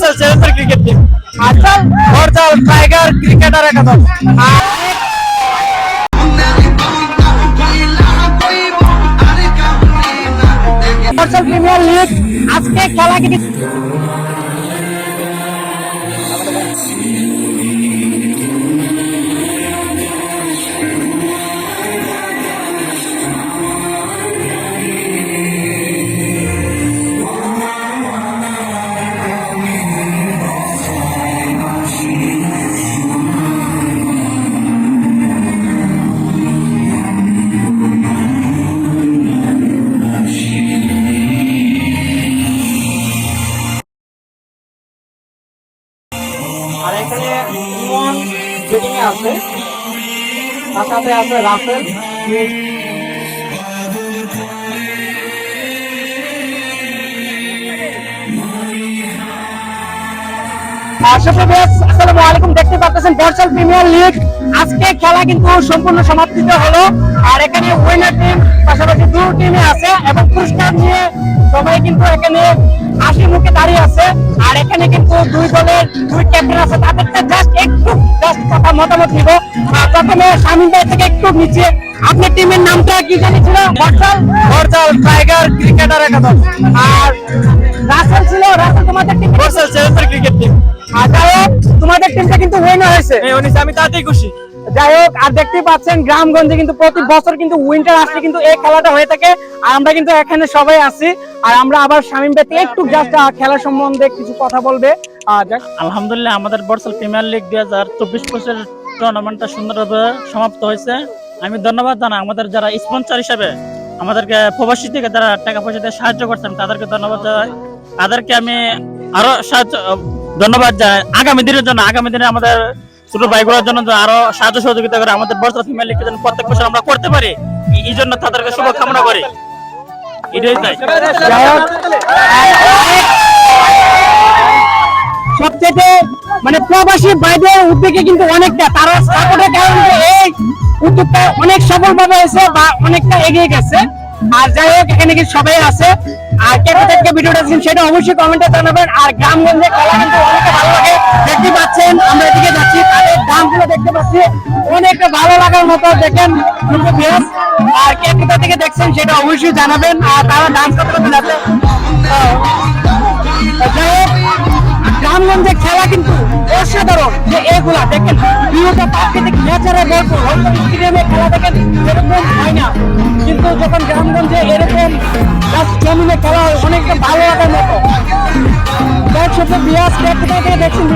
বর্ষাল challenger cricket team আসল বর্ষাল tiger cricketer একাদশ। আর premier league আজকে খেলা কিন্তু আর এখানে ইমন ব্যাটিং এ আছে। তার আছে আলাইকুম। দেখতে পাচ্ছেন বর্ষাল প্রিমিয়ার লিগ। আজকে খেলা কিন্তু সম্পূর্ণ সমাপ্তিত হলো। আর এখানে উইনার টিম পাশাপাশি দু টিমে আছে। এবং পুরস্কার নিয়ে সবাই কিন্তু এখানে হাসি মুখে দাঁড়িয়ে আছে। এখানে কিন্তু দুই দলের দুই ক্যাপ্টেন আছে। তাদেরকে জাস্ট একটু জাস্ট কথা মতামত নিব। প্রথমে শামিম ভাই থেকে একটু নিচে আপনার টিমের নামটা কি জানিয়েছিল? বর্ষাল? বর্ষাল টাইগার ক্রিকেটার একাদল আর রাসেল ছিল? রাসেল তোমাদের টিম বর্ষাল চ্যালেঞ্জার ক্রিকেট টিম আর তোমাদের টিমটা কিন্তু উইনার হয়েছে। আমি তাতেই খুশি। যাই হোক, আর দেখতেই পাচ্ছেন, গ্রামগঞ্জে কিন্তু প্রতি বছর কিন্তু উইন্টার আসলে কিন্তু এই খেলাটা হয়ে থাকে। আর আমরা কিন্তু এখানে সবাই আছি। আর আমরা আবার ভাই থেকে একটু জাস্ট খেলা সম্বন্ধে কিছু কথা বলবে। আলহামদুলিল্লাহ, আমাদের বর্ষাল প্রিমিয়ার লিগ দুই হাজার চব্বিশ পঁচিশের টুর্নামেন্টটা সুন্দরভাবে সমাপ্ত হয়েছে। আমি ধন্যবাদ জানাই আমাদের যারা স্পন্সর হিসেবে, আমাদেরকে প্রবাসী থেকে যারা টাকা পয়সা দিয়ে সাহায্য করছেন, তাদেরকে ধন্যবাদ জানাই। তাদেরকে আমি আরও সাহায্য, ধন্যবাদ জানাই। আগামী দিনের জন্য, আগামী দিনে আমাদের ছোট ভাইগুলোর জন্য আরও সাহায্য সহযোগিতা করে আমাদের প্রিমিয়ার লিগকে যেন প্রত্যেক বছর আমরা করতে পারি, এই- জন্য তাদেরকে শুভকামনা করি। এটাই তাই। মানে প্রবাসী উদ্যোগে কিন্তু অনেকটা, তারা সাপোর্টের কারণে এই উদ্যোগটা অনেক সফলভাবে হয়েছে বা অনেকটা এগিয়ে গেছে। আর যাই হোক, এখানে কিন্তু সবাই আছে। আর কে কোথা থেকে ভিডিওটা দেখছেন সেটা অবশ্যই কমেন্টে জানাবেন। আর গ্রামগঞ্জে খেলা কিন্তু অনেকটা ভালো লাগে। দেখতে পাচ্ছেন, আমরা এদিকে যাচ্ছি। তাদের দামগুলো দেখতে পাচ্ছি। অনেকটা ভালো লাগার মতো, দেখেন বেশ আর কে কোথা থেকে দেখছেন সেটা অবশ্যই জানাবেন। আর তারা ডান্স করতে যাচ্ছে। গ্রামগঞ্জে খেলা কিন্তু অসাধারণ। যে এগুলা দেখেন, বিরোধী প্রাকৃতিক নেচারে স্টেডিয়ামে খেলা দেখেন, এরকম হয় না। কিন্তু যখন গ্রামগঞ্জে এরকম জমিনে খেলা হয়, অনেকটা ভালো লাগার মতো। হোক সবচেয়ে বিয়াস থেকে দেখছেন